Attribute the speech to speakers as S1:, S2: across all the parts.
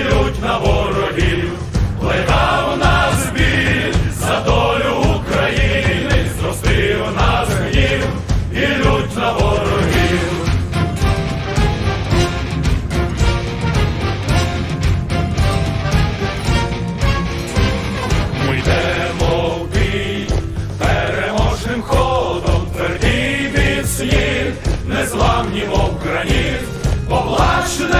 S1: цілють на ворогів, плета в нас біль за долю України, зрости в нас гнів і на ворогів. Ми йдемо в бій переможним ходом, твердій від слів, незламні мов граніт, поплачене.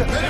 S1: Russia.